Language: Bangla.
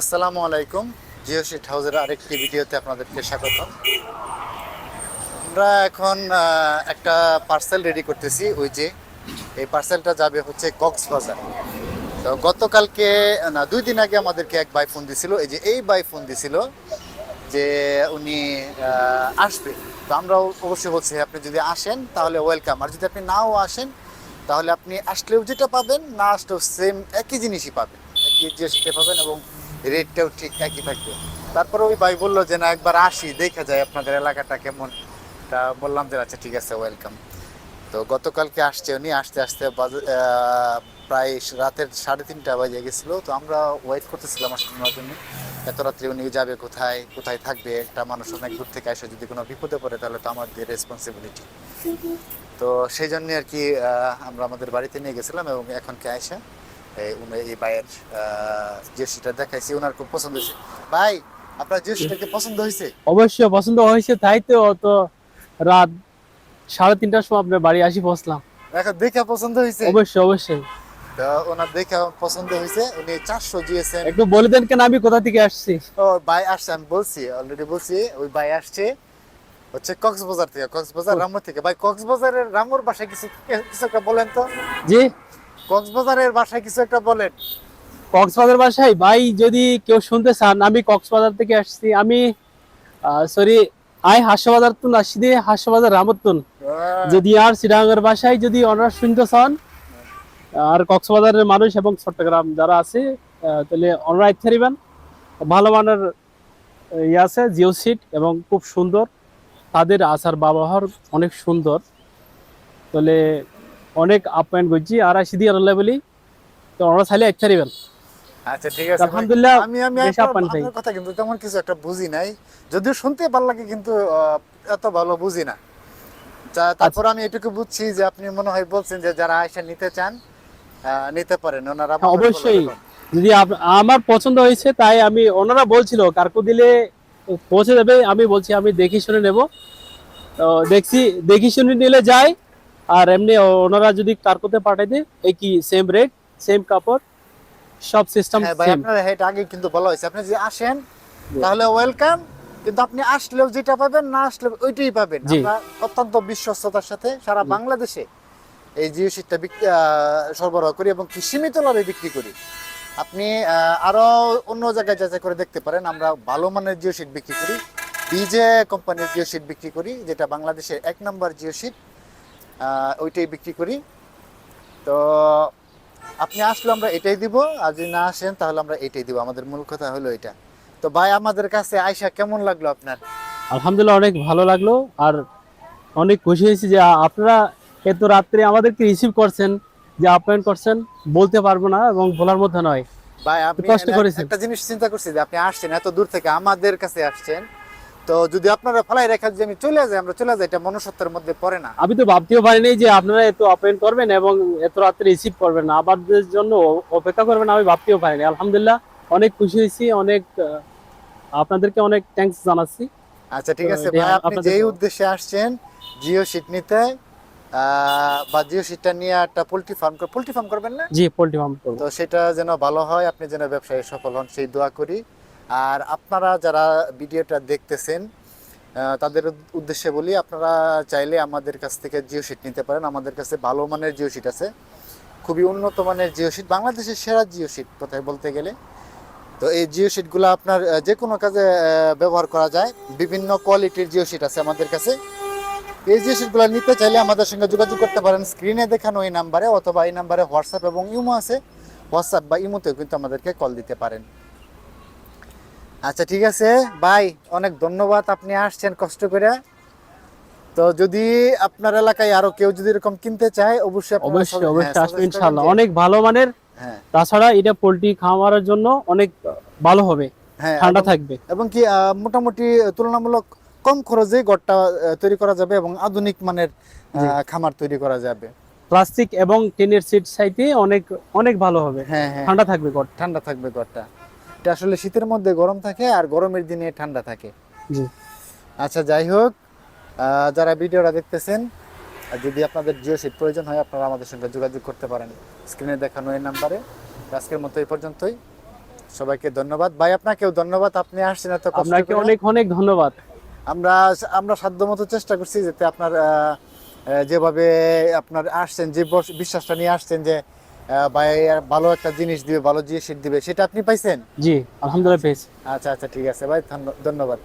আসসালামু আলাইকুম। জিও শিট হাউসের আরেকটি ভিডিওতে আপনাদেরকে স্বাগত আমরা এখন একটা পার্সেল রেডি করতেছি। ওই যে, এই পার্সেলটা যাবে হচ্ছে কক্সবাজার। তো গতকালকে, না, দুই দিন আগে আমাদেরকে এক বাই ফোন দিছিল। এই যে, এই বাই ফোন দিছিল যে উনি আসবে। তো আমরাও অবশ্যই বলছি আপনি যদি আসেন, তাহলে ওয়েলকাম আর যদি আপনি নাও আসেন, তাহলে আপনি আসলেও যেটা পাবেন, না আসলেও সেম একই জিনিসই পাবেন। একই জিনিসটা পাবেন এবং রেটটাও ঠিক একই থাকবে। তারপরে ওই ভাই বলল যে, না, একবার আসি, দেখা যায় আপনাদের এলাকাটা কেমন। তা বললাম যে আচ্ছা ঠিক আছে ওয়েলকাম তো গতকালকে আসছে উনি, আসতে আসতে প্রায় রাতের সাড়ে তিনটা বাজে গেছিল। তো আমরা ওয়েট করতেছিলাম আসার জন্য। এত রাত্রে উনি যাবে কোথায় কোথায় থাকবে? একটা মানুষ অনেক দূর থেকে আসে, যদি কোনো বিপদে পড়ে, তাহলে তো আমাদের রেসপন্সিবিলিটি তো সেই জন্য আর কি আমরা আমাদের বাড়িতে নিয়ে গেছিলাম এবং এখন কে আসে এই ভাইয়ের দেখাইছি ওনার খুব পছন্দ হয়েছে। ভাই আপনার কি পছন্দ হয়েছে? অবশ্যই পছন্দ হয়েছে তাই তো অত রাত সাড়ে তিনটার সময় আপনার বাড়ি আসি পৌঁছলাম এখন দেখে পছন্দ হয়েছে? অবশ্যই অবশ্যই। তো ওনার দেখে পছন্দ হয়েছে উনি চারশো জিএসএম একটু বলে দেন কেন আমি কোথা থেকে আসছি? ও ভাই আসছে আমি বলছি অলরেডি বলছি ওই ভাই আসছে হচ্ছে কক্সবাজার থেকে কক্সবাজার রামুর থেকে। ভাই কক্সবাজারের রামুর বাসায় কিছু কিছু বলেন তো। জি? কক্সবাজারের বাসায় কিছু একটা বলেন। কক্সবাজার বাসায়? ভাই যদি কেউ শুনতে চান আমি কক্সবাজার থেকে আসছি। আমি সরি আই হাসবাজার তুন আসছি দিয়ে হাসবাজার রামতুন যদি আর সিরাঙ্গের বাসায় যদি ওনারা শুনতে চান আর কক্সবাজারের মানুষ এবং চট্টগ্রাম যারা আছে তাহলে ওনারা ইচ্ছা দিবেন ভালো মানের ইয়ে আছে জিও সিট এবং খুব সুন্দর। তাদের আচার ব্যবহার অনেক সুন্দর। তাহলে অনেক আপ্যায়ন করছি আর আসি দিয়ে আল্লাহ বলি তো ওনারা চাইলে ইচ্ছা দিবেন আচ্ছা ঠিক আছে আলহামদুলিল্লাহ আমি আমি আপনার- আপ্যায়ন পাই। আপনার কথা কিন্তু তেমন কিছু একটা বুঝি নাই। যদিও শুনতে ভালো লাগে কিন্তু এত ভালো বুঝি না। তারপর আমি এটুকু বুঝছি যে আপনি মনে হয় বলছেন যে যারা আয়সা নিতে চান নিতে পারেন। ওনারা হ্যাঁ, অবশ্যই। যদি আমার পছন্দ হয়েছে তাই আমি ওনারা বলছিল কারকু দিলে পৌঁছে যাবে আমি বলছি আমি দেখি শুনে নেব। তো দেখছি দেখি শুনে নিলে যাই আর এমনি ওনারা যদি কারকুতে পাঠাই দেয় এই কি সেম রেট সেম কাপড় সব সিস্টেম হ্যাঁ ভাই আপনার এটা আগে কিন্তু বলা হয়েছে। আপনি যদি আসেন তাহলে ওয়েলকাম কিন্তু আপনি আসলেও যেটা পাবেন না আসলে ওইটাই পাবেন। আমরা অত্যন্ত বিশ্বস্ততার সাথে সারা বাংলাদেশে এই জিও সিটটা সরবরাহ করি এবং কি সীমিত লাভে বিক্রি করি। আপনি আরও অন্য জায়গায় যাচাই করে দেখতে পারেন আমরা ভালো মানের জিও সিট বিক্রি করি। বিজে কোম্পানির জিও সিট বিক্রি করি যেটা বাংলাদেশের এক নম্বর জিও সিট ওইটাই বিক্রি করি। তো আপনি আসলে আমরা এটাই দিব আর যদি না আসেন তাহলে আমরা এটাই দিব। আমাদের মূল কথা হলো এটা। তো ভাই আমাদের কাছে আয়সা কেমন লাগল আপনার? আলহামদুলিল্লাহ অনেক ভালো লাগল আর অনেক খুশি হয়েছি যে আপনারা এত রাত্রে আমাদেরকে রিসিভ করছেন যে আপ্যায়ন করছেন বলতে পারব না এবং বলার মধ্যে নয়। ভাই আপনি কষ্ট করেছেন। একটা জিনিস চিন্তা করছি যে আপনি আসছেন এত দূর থেকে আমাদের কাছে আসছেন। তো যদি আপনারা ফলাই রেখা যদি আমি চলে যাই আমরা চলে যাই এটা মনুষ্যত্বের মধ্যে পড়ে না। আমি তো ভাবতেও পারিনি যে আপনারা এত আপ্যায়ন করবেন এবং এত রাত্রে রিসিভ করবেন আমাদের জন্য অপেক্ষা করবেন আমি ভাবতেও পারিনি আলহামদুলিল্লাহ অনেক খুশি হয়েছি অনেক আপনাদেরকে অনেক থ্যাঙ্কস জানাচ্ছি। আচ্ছা ঠিক আছে ভাই আপনি যেই উদ্দেশ্যে আসছেন জিও সিট নিতে আহ, বা জিও সিটটা নিয়ে একটা পোল্ট্রি ফার্ম পোল্ট্রি ফার্ম করবেন না? জি পোল্ট্রি ফার্ম করব। তো সেটা যেন ভালো হয় আপনি যেন ব্যবসায় সফল হন সেই দোয়া করি। আর আপনারা যারা ভিডিওটা দেখতেছেন তাদের উদ্দেশ্যে বলি, আপনারা চাইলে আমাদের কাছ থেকে জিও শিট নিতে পারেন। আমাদের কাছে ভালো মানের জিও শিট আছে, খুবই উন্নত মানের জিও শিট বাংলাদেশের সেরা জিও শিট কোথায় বলতে গেলে। তো এই জিও শিটগুলো আপনার যে কোনো কাজে ব্যবহার করা যায়। বিভিন্ন কোয়ালিটির জিও শিট আছে আমাদের কাছে। এই জিও শিটগুলো নিতে চাইলে আমাদের সঙ্গে যোগাযোগ করতে পারেন। স্ক্রিনে দেখানো এই নাম্বারে অথবা এই নাম্বারে হোয়াটসঅ্যাপ এবং ইমো আছে। হোয়াটসঅ্যাপ বা ইমোতেও কিন্তু আমাদেরকে কল দিতে পারেন। আচ্ছা ঠিক আছে। ভাই অনেক ধন্যবাদ আপনি আসছেন কষ্ট করে। তো যদি আপনার এলাকায় আরও কেউ যদি এরকম কিনতে চায় অবশ্যই অবশ্যই অবশ্যই হ্যাঁ, আসবে যে- অনেক ভালো মানের। হ্যাঁ। তাছাড়া এটা পোল্ট্রি খামারের জন্য অনেক ভালো হবে। হ্যাঁ ঠান্ডা থাকবে। এবং কি মোটামুটি তুলনামূলক কম খরচে ঘরটা তৈরি করা যাবে এবং আধুনিক মানের খামার তৈরি করা যাবে। প্লাস্টিক এবং টিনের সিট সাইতে অনেক অনেক ভালো হবে। হ্যাঁ ঠান্ডা থাকবে ঘর ঠান্ডা থাকবে ঘরটা এটা আসলে শীতের মধ্যে গরম থাকে আর গরমের দিনে ঠান্ডা থাকে। জি। আচ্ছা যাই হোক যারা ভিডিওটা দেখতেছেন যদি আপনাদের জিও সিট প্রয়োজন হয় আপনারা আমাদের সঙ্গে যোগাযোগ করতে পারেন। স্ক্রিনে দেখানো এই নাম্বারে। আজকের মতো এই পর্যন্তই। সবাইকে ধন্যবাদ। ভাই আপনাকেও ধন্যবাদ। আপনি আসছেন এত কষ্ট আপনাকে। অনেক অনেক ধন্যবাদ। আমরা আমরা সাধ্যমতো চেষ্টা করছি যাতে আপনার যেভাবে আপনার আসছেন যে বিশ্বাসটা নিয়ে আসছেন যে ভালো একটা জিনিস দিবে ভালো জিনিস দিবে। সেটা আপনি পাইছেন? জি আলহামদুলিল্লাহ পেয়েছি আচ্ছা আচ্ছা ঠিক আছে ভাই ধন্য- ধন্যবাদ।